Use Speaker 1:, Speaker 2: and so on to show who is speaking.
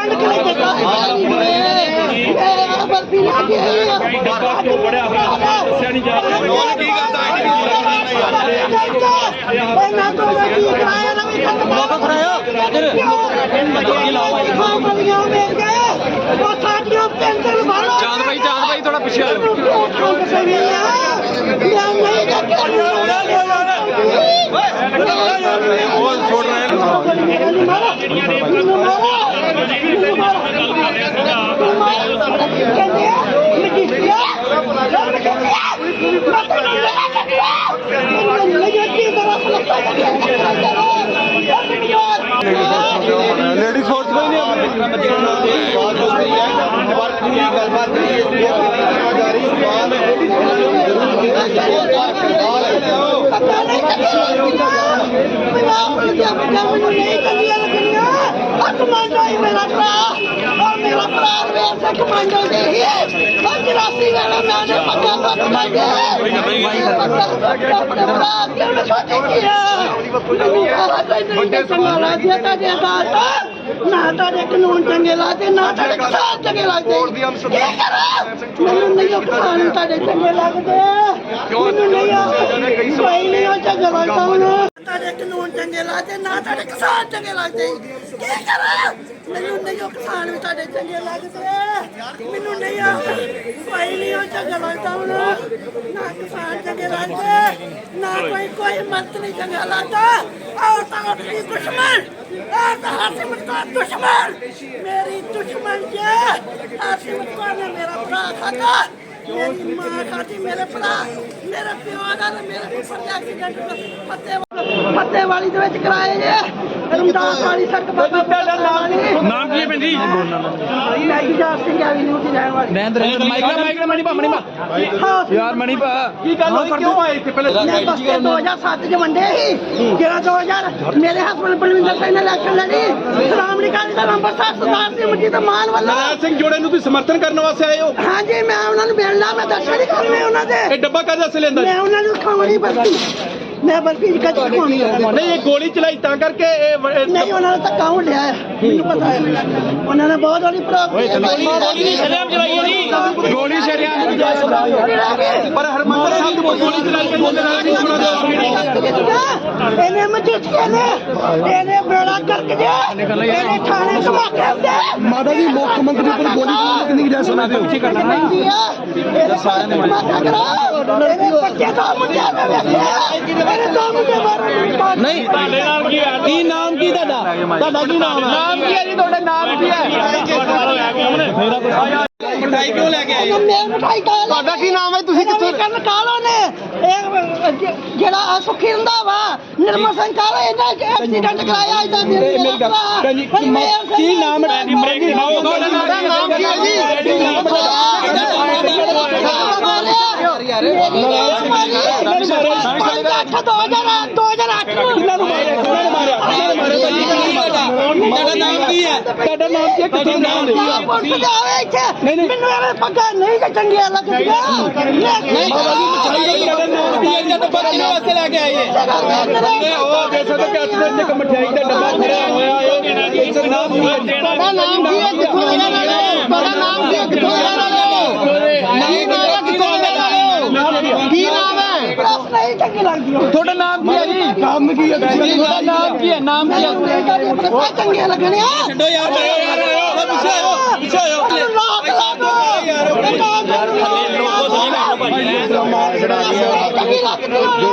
Speaker 1: ਤੇ ਇਹ ਬਰਫੀ ਲੈ ਕੇ ਆਈ ਆ।
Speaker 2: ਡੱਬਾ ਕਿਉਂ ਫੜਿਆ ਹੋਇਆ ਦੱਸਿਆ ਨਹੀਂ ਜਾ ਰਿਹਾ।
Speaker 1: ਕੀ ਕਰਦਾ ਇਹਨਾਂ ਤੋਂ ਮੈਂ ਕੀ ਕਰਾਇਆ ਨਾ ਵੀ ਖਤਮ ਹੋ ਕਰਾਇਆ। ਲਾਵਾ ਖਾਂ ਬਲੀਆਂ ਮੇਰ ਗਏ? ਉਹ ਸਾਡੀਆਂ ਪੈਂਟਲ ਮਾਰੋ
Speaker 3: ਚਾਂਦ ਭਾਈ ਚਾਂਦ ਭਾਈ ਥੋੜਾ ਪਿੱਛੇ
Speaker 1: ਨਹੀਂ
Speaker 2: ਉਹ ਛੋੜ ਰਹੇ
Speaker 1: ਲੇਡੀ
Speaker 2: ਫੋਰਸ ਕੋਈ ਨਹੀਂ
Speaker 4: ਬਾਤ ਹੋ ਰਹੀ ਹੈ ਵਰਕ ਦੀ ਗੱਲਬਾਤ ਨਹੀਂ ਹੈ ਇਹ ਜਾਰੀ ਸਵਾਲ ਜ਼ਰੂਰ ਕੀਤਾ ਜਾਵੇ
Speaker 1: ਪਤਾ ਨਹੀਂ ਪੰਜਾਬ ਦੇ ਪੰਜਾਬ ਨੂੰ ਨਹੀਂ ਕਰੀਆਂ ਲੱਗਣੀਆਂ ਆ ਕਮਾਂਡੋ ਹੀ ਮੇਰਾ ਭਰਾ ਔਰ ਮੇਰਾ ਭਰਾ ਰਵੇਲ ਸਿੰਘ ਕਮਾਂਡੋ ਦੇ ਹੀ ਪੰਜ ਰਾਸੀ ਵਾਲਾ ਮੈਂ ਨੇ ਪੱਕਾ ਲੱਗ ਲਾਗੇ ਆਪਣੇ ਭਰਾ ਕਿਉਂ ਨਾ ਸੋਚੇ ਕੀ ਆ ਵੱਡੇ ਸੰਗਾਲਾ ਜੀ ਤਾਂ ਦੇ ਬਾਤ ਨਾ ਤੁਹਾਡੇ ਕਾਨੂੰਨ ਚੰਗੇ ਲੱਗਦੇ ਨਾ ਤੁਹਾਡੇ ਕਿਸਾਨ ਚੰਗੇ ਲੱਗਦੇ ਕੀ ਕਰਾਂ ਮੈਨੂੰ ਨਹੀਂ ਉਹ ਕਿਸਾਨ ਤੁਹਾਡੇ ਚੰਗੇ ਲੱਗਦੇ ਮੈਨੂੰ ਨਹੀਂ ਉਹ ਕੋਈ ਨਹੀਂ ਉਹ ਚੰਗਾ ਲੱਗਦਾ ਮੈਨੂੰ ਤੁਹਾਡੇ ਕਾਨੂੰਨ ਚੰਗੇ ਲੱਗਦੇ ਨਾ ਤੁਹਾਡੇ ਕਿਸਾਨ ਚੰਗੇ ਲੱਗਦੇ ਕੀ ਕਰਾਂ? ਮੈਨੂੰ ਨਹੀਂ ਉਹ ਕਿਸਾਨ ਵੀ ਤੁਹਾਡੇ ਚੰਗੇ ਲੱਗਦੇ ਮੈਨੂੰ ਨਹੀਂ ਉਹ ਕੋਈ ਨਹੀਂ, ਉਹ ਚੰਗਾ ਲੱਗਦਾ ਮੈਨੂੰ ਨਾ ਕਿਸਾਨ ਚੰਗੇ ਲੱਗਦੇ, ਨਾ ਕੋਈ ਕੋਈ ਮੰਤਰੀ ਚੰਗਾ ਲੱਗਦਾ। ਆਹ ਤਾਂ ਆਪਣੀ ਦੁਸ਼ਮਣ, ਆਹ ਤਾਂ ਹਾਸਿਮਤ ਦਾ ਦੁਸ਼ਮਣ। ਮੇਰੀ ਦੁਸ਼ਮਣ ਜੇ ਹਾਸਿਮਤ ਕੌਰ ਨੇ ਮੇਰਾ ਭਰਾ ਖਾਦਾ ਮੇਰੀ ਮਾਂ ਖਾਦੀ ਮੇਰੇ ਭਰਾ। ਮੇਰੇ ਪਿਓ ਦਾ ਤੇ ਮੇਰੇ ਪੁੱਤਰ ਦਾ ਐਕਸੀਡੈਂਟ ਫੱਤੇ ਵਾਲੀ ਦੇ ਵਿੱਚ ਕਰਾਏ ਜੇ। ਰਮਦਾਸ ਵਾਲੀ ਸੜਕ ਬਾਬਾ ਤੁਹਾਡਾ ਨਾਮ
Speaker 2: ਨਾਮ ਕੀ ਹੈ ਭੈਣ ਜੀ
Speaker 1: ਮੈਂ ਗੁਜਾਰ ਸਿੰਘ ਐਵੀਨਿਊ ਦੀ ਰਹਿਣ ਵਾਲੀ
Speaker 3: ਨਰਿੰਦਰ ਮਾਈਕਲਾ ਮਾਈਕਲਾ ਮਣੀ ਭਾ ਮਣੀ ਭਾ
Speaker 1: ਹਾਂ
Speaker 3: ਯਾਰ ਮਣੀ ਭਾ
Speaker 2: ਕੀ ਗੱਲ ਹੋਈ ਕਿਉਂ ਆਏ ਇੱਥੇ ਪਹਿਲੇ
Speaker 1: ਮੈਂ ਬਸਤੇ 2007 ਚ ਵੰਡੇ ਸੀ ਜਿਹੜਾ 2000 ਮੇਰੇ ਹਸਬੰਦ ਬਲਵਿੰਦਰ ਸਿੰਘ ਨੇ ਇਲੈਕਸ਼ਨ ਲੜੀ ਸਰਦਾਰ ਸਿੰਘ ਮਾਨ ਵੱਲੋਂ
Speaker 2: ਨਰਾਜ ਸਿੰਘ ਜੋੜੇ ਨੂੰ ਤੁਸੀਂ ਸਮਰਥਨ ਕਰਨ ਵਾਸਤੇ ਆਏ ਹੋ
Speaker 1: ਹਾਂਜੀ ਮੈਂ ਉਹਨਾਂ ਨੂੰ ਮਿਲਣਾ ਮੈਂ ਦਰਸ਼ਨ ਹੀ ਕਰਨੇ ਉਹਨਾਂ ਦੇ
Speaker 2: ਇਹ ਡੱਬਾ ਕਾਹਦੇ ਵਾਸਤੇ ਲੈਂਦਾ
Speaker 1: ਮੈਂ ਉਹਨਾਂ ਨੂੰ ਖਾਣੀ ਬਰਫੀ ਮੈਂ ਬਰਫੀ ਕੱਚ ਖਾਣੀ
Speaker 2: ਨਹੀਂ ਇਹ ਗੋਲੀ ਚਲਾਈ ਤਾਂ ਕਰਕੇ ਇਹ ਵ-
Speaker 1: ਨਹੀਂ ਉਹਨਾਂ ਨੇ ਧੱਕਾ ਹੋ ਲਿਆ ਹੈ। ਮੈਨੂੰ ਪਤਾ ਹੈ। ਉਹਨਾਂ ਨੇ ਬਹੁਤ ਵਾਰੀ ਪ੍ਰੋਬਲਮ
Speaker 2: ਗੋਲੀ ਨਹੀਂ ਸ਼ਰੇਆਮ ਚਲਾਈ ਹੈ ਜੀ
Speaker 3: ਗੋਲੀ ਸ਼ਰਿਆ
Speaker 2: ਪਰ ਹਰਮੰਦਰ ਸਾਹਿਬ ਦੇ ਉੱਪਰ ਗੋਲੀ ਚਲਾਈ ਕੇ ਉਹਦੇ ਨਾਲ ਨਹੀਂ
Speaker 1: ਇਹਨੇ ਮਜੀਠੀਏ ਨੇ। ਇਹਨੇ ਬੇੜਾ ਕਰਕੇ ਜੇ ਇਹਨੇ ਥਾਣੇ ਘਮਾ ਕੇ ਆਉਂਦੇ
Speaker 4: ਮਾਤਾ ਜੀ ਮੁੱਖ ਮੰਤਰੀ ਉੱਪਰ ਗੋਲੀ ਚਲਾਉਣ ਕਿੰਨੀ ਗੁਜਾਇਸ਼ ਸੁਣਾ ਦਿਓ।
Speaker 1: ਇਹਨੇ ਸਾਰਿਆਂ ਨੇ ਇਹਨੇ ਦਾ ਮੁੰਡਿਆਂ ਨੇ ਦੋ ਮੁੰਡੇ ਮਾਰੇ
Speaker 3: ਨਹੀਂ।
Speaker 2: ਤੁਹਾਡੇ ਨਾਲ ਕੀ ਹੈ
Speaker 3: ਕੀ ਨਾਮ ਕੀ ਤੁਹਾਡਾ? ਤੁਹਾਡਾ ਕੀ ਨਾਮ ਹੈ? ਨਾਮ ਕੀ ਹੈ ਜੀ? ਤੁਹਾਡਾ ਨਾਮ ਕੀ ਹੈ?
Speaker 2: ਮਠਾਈ ਕਿਉਂ ਲੈ ਕੇ ਆਏ?
Speaker 1: ਮੈਂ ਮਿਠਾਈ ਕਾ
Speaker 3: ਤੁਹਾਡਾ ਕੀ ਨਾਮ ਹੈ? ਤੁਸੀਂ
Speaker 1: ਕਿੱਥੋਂ ਕਰਨ ਕਾਲੋ ਨੇ। ਇਹ ਜਿਹੜਾ ਆਹ ਸੁਖੀ ਹੁੰਦਾ ਵਾ ਨਿਰਮਲ ਸਿੰਘ ਕਾਲੋ ਇਹਦਾ ਐਕਸੀਡੈਂਟ ਕਰਾਇਆ ਇਹਦਾ ਮੇਰੇ
Speaker 3: ਕੀ ਮਾ- ਕੀ ਨਾਮ ਹੈ?
Speaker 2: ਤੁਹਾਡਾ ਨਾਮ ਕੀ ਹੈ ਜੀ
Speaker 3: ਕਿੰਨਾਂ ਨੂੰ ਮਾਰਿਆ ਕਿੰਨਾਂ ਨੂੰ ਮਾਰਿਆ ਕਿੰਨਾਂ ਨੂੰ ਮਾਰਿਆ ਭਾਜੀ ਤੁਹਾਡਾ ਨਾਮ ਕੀ ਹੈ ਤੁਹਾਡਾ ਨਾਮ ਕੀ ਹੈ ਕਿੱਥੋਂ ਨਾਮ ਦੀ
Speaker 1: ਮੈਨੂੰ ਐਵੇਂ ਪੱਗਾ ਨਹੀਂ ਕਿ ਚੰਗੀਆਂ ਲੱਗਦੀਆਂ ਨਹੀਂ
Speaker 3: ਬਾਬਾ ਜੀ ਮਠਾਈ ਦਾ ਨਾਮ ਕੀ ਹੈ ਜੀ ਡੱਬਾ ਕਿਹਦੇ ਵਾਸਤੇ ਲੈ ਕੇ ਆਏ ਹੈ
Speaker 2: ਉਹ ਦੇਖ ਸਕਦੇ ਕਿ ਅੱਠ ਦੇ ਇੱਕ ਮਠਿਆਈ ਦਾ ਡੱਬਾ ਹੋਇਆ ਹੈ ਇਸ ਨਾਮ ਕੀ ਹੈ
Speaker 1: ਤੁਹਾਡਾ ਨਾਮ ਕੀ ਹੈ ਕਿੱਥੋਂ ਦੇ ਵਾਲੇ ਹੋ ਤੁਹਾਡਾ ਨਾਮ ਕੀ ਹੈ ਕਿੱਥੋਂ ਦੇ ਰਹਿਣ ਵਾਲੇ ਹੋ ਨਹੀਂ ਨਾਮ ਕਿੱਥੋਂ ਦੇ ਰਹਿਣ ਵਾਲੇ ਹੋ ਕੀ ਨਾਮ ਹੈ ਪ੍ਰਸ ਨਹੀਂ ਚੰਗੀ ਲੱਗਦੀ ਹੋ
Speaker 3: ਤੁਹਾਡਾ ਨਾਮ ਕੀ ਹੈ ਜੀ
Speaker 4: ਕੰਮ ਕੀ ਹੈ
Speaker 3: ਤੁਹਾਡਾ ਨਾਮ ਕੀ ਹੈ ਨਾਮ ਕੀ ਹੈ
Speaker 1: ਮੈਨੂੰ ਪ੍ਰਸ ਚੰਗੀਆਂ ਲੱਗਣੀਆਂ
Speaker 3: ਛੱਡੋ ਯਾਰ ਯਾਰ ਆਇਓ ਪਿੱਛੇ ਆਇਓ ਪਿੱਛੇ
Speaker 1: ਦੋ ਯਾਰ ਲੋਕ ਦੋ
Speaker 4: ਜਿਹੜਾ
Speaker 1: ਚੰਗੀ ਲੱਗਦੀ ਹੋ